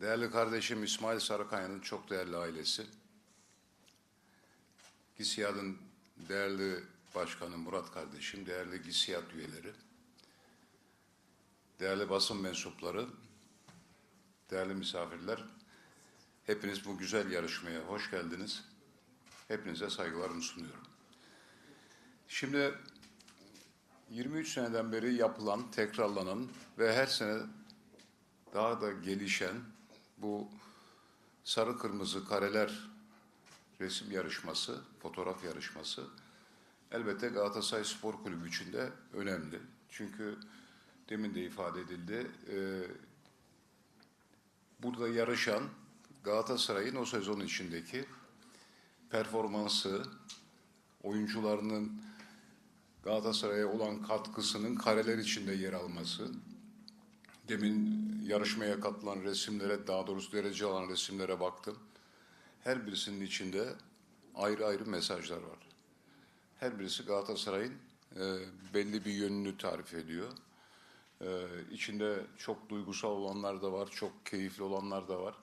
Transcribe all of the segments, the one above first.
Değerli kardeşim İsmail Sarıkaya'nın çok değerli ailesi, GİSİAD'ın değerli başkanı Murat kardeşim, değerli GİSİAD üyeleri, değerli basın mensupları, değerli misafirler, hepiniz bu güzel yarışmaya hoş geldiniz. Hepinize saygılarımı sunuyorum. Şimdi 23 seneden beri yapılan, tekrarlanan ve her sene daha da gelişen bu sarı kırmızı kareler resim yarışması, fotoğraf yarışması elbette Galatasaray Spor Kulübü için de önemli. Çünkü demin de ifade edildi, e, burada yarışan Galatasaray'ın o sezon içindeki performansı, oyuncularının Galatasaray'a olan katkısının kareler içinde yer alması, demin yarışmaya katılan resimlere, daha doğrusu derece alan resimlere baktım. Her birisinin içinde ayrı ayrı mesajlar var. Her birisi Galatasaray'ın e, belli bir yönünü tarif ediyor. E, içinde çok duygusal olanlar da var, çok keyifli olanlar da var.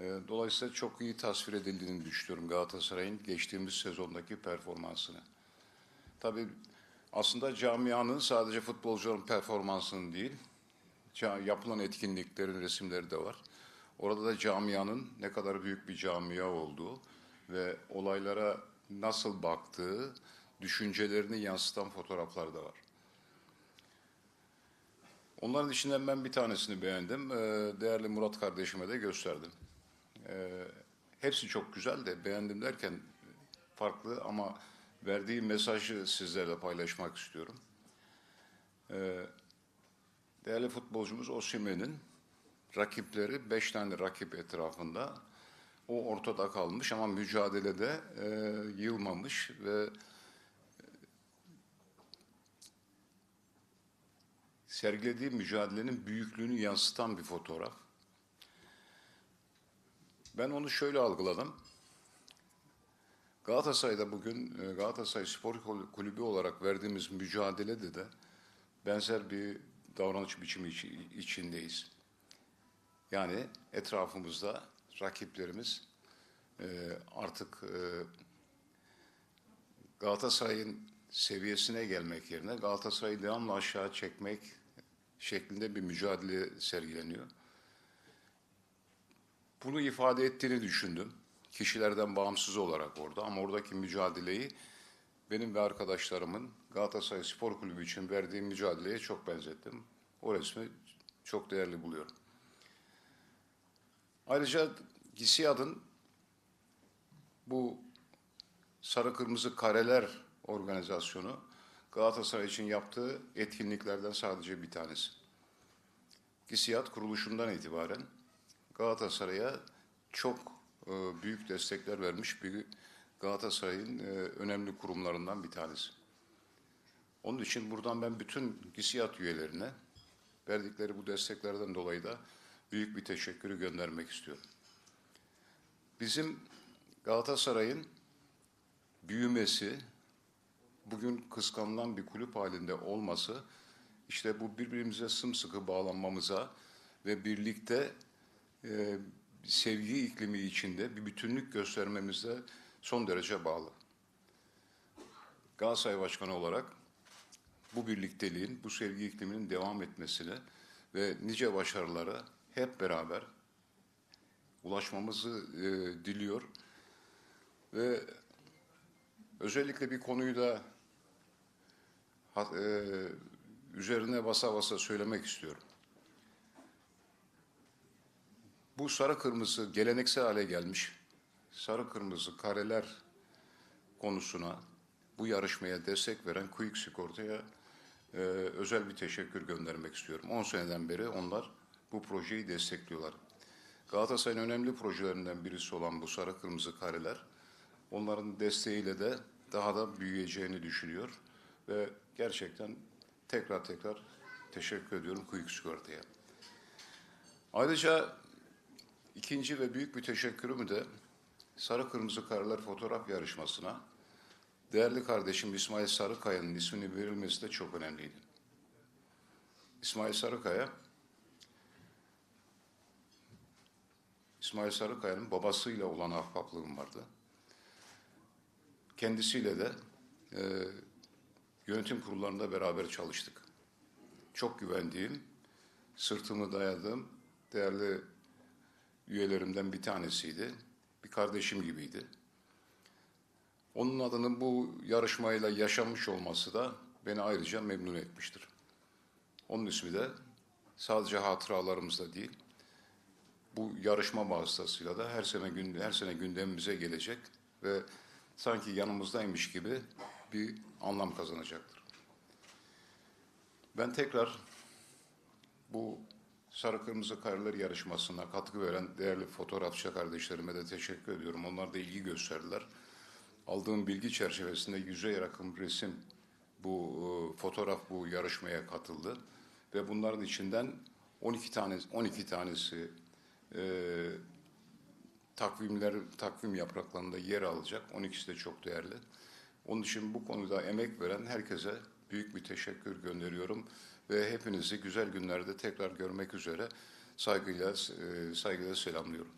E, dolayısıyla çok iyi tasvir edildiğini düşünüyorum Galatasaray'ın geçtiğimiz sezondaki performansını. Tabii aslında camianın sadece futbolcuların performansının değil, yapılan etkinliklerin resimleri de var. Orada da camianın ne kadar büyük bir camia olduğu ve olaylara nasıl baktığı, düşüncelerini yansıtan fotoğraflar da var. Onların içinden ben bir tanesini beğendim. Ee, Değerli Murat kardeşime de gösterdim. Ee, Hepsi çok güzel de beğendim derken farklı ama verdiği mesajı sizlerle paylaşmak istiyorum. Değerli futbolcumuz Osimhen'in rakipleri beş tane rakip etrafında o ortada kalmış ama mücadelede e, yılmamış ve e, sergilediği mücadelenin büyüklüğünü yansıtan bir fotoğraf. Ben onu şöyle algıladım. Galatasaray'da bugün e, Galatasaray Spor Kulübü olarak verdiğimiz mücadelede de benzer bir davranış biçimi içi- içindeyiz. Yani etrafımızda rakiplerimiz e, artık e, Galatasaray'ın seviyesine gelmek yerine Galatasaray'ı devamlı aşağı çekmek şeklinde bir mücadele sergileniyor. Bunu ifade ettiğini düşündüm. Kişilerden bağımsız olarak orada ama oradaki mücadeleyi benim ve arkadaşlarımın Galatasaray Spor Kulübü için verdiğim mücadeleye çok benzettim. O resmi çok değerli buluyorum. Ayrıca GİSİAD'ın bu sarı kırmızı kareler organizasyonu Galatasaray için yaptığı etkinliklerden sadece bir tanesi. GİSİAD kuruluşundan itibaren Galatasaray'a çok e, büyük destekler vermiş bir Galatasaray'ın e, önemli kurumlarından bir tanesi. Onun için buradan ben bütün GİSİAD üyelerine verdikleri bu desteklerden dolayı da büyük bir teşekkürü göndermek istiyorum. Bizim Galatasaray'ın büyümesi, bugün kıskanılan bir kulüp halinde olması, işte bu birbirimize sımsıkı bağlanmamıza ve birlikte e, sevgi iklimi içinde bir bütünlük göstermemizde son derece bağlı. Galatasaray Başkanı olarak bu birlikteliğin, bu sevgi ikliminin devam etmesine ve nice başarılara hep beraber ulaşmamızı e, diliyor. Ve özellikle bir konuyu da e, üzerine basa basa söylemek istiyorum. Bu sarı kırmızı geleneksel hale gelmiş sarı kırmızı kareler konusuna bu yarışmaya destek veren Quick Sigorta'ya e, özel bir teşekkür göndermek istiyorum. 10 seneden beri onlar bu projeyi destekliyorlar. Galatasaray'ın önemli projelerinden birisi olan bu sarı kırmızı kareler onların desteğiyle de daha da büyüyeceğini düşünüyor ve gerçekten tekrar tekrar teşekkür ediyorum Quick Sigorta'ya. Ayrıca ikinci ve büyük bir teşekkürümü de Sarı Kırmızı Kareler fotoğraf yarışmasına değerli kardeşim İsmail Sarıkaya'nın ismini verilmesi de çok önemliydi. İsmail Sarıkaya İsmail Sarıkaya'nın babasıyla olan ahbaplığım vardı. Kendisiyle de e, yönetim kurullarında beraber çalıştık. Çok güvendiğim, sırtımı dayadığım değerli üyelerimden bir tanesiydi. Bir kardeşim gibiydi. Onun adının bu yarışmayla yaşanmış olması da beni ayrıca memnun etmiştir. Onun ismi de sadece hatıralarımızda değil, bu yarışma vasıtasıyla da her sene gün her sene gündemimize gelecek ve sanki yanımızdaymış gibi bir anlam kazanacaktır. Ben tekrar bu Sarı Kırmızı Kareler yarışmasına katkı veren değerli fotoğrafçı kardeşlerime de teşekkür ediyorum. Onlar da ilgi gösterdiler. Aldığım bilgi çerçevesinde yüze yakın resim bu e, fotoğraf bu yarışmaya katıldı ve bunların içinden 12 tane 12 tanesi e, takvimler takvim yapraklarında yer alacak. 12'si de çok değerli. Onun için bu konuda emek veren herkese büyük bir teşekkür gönderiyorum ve hepinizi güzel günlerde tekrar görmek üzere saygıyla e, saygıyla selamlıyorum.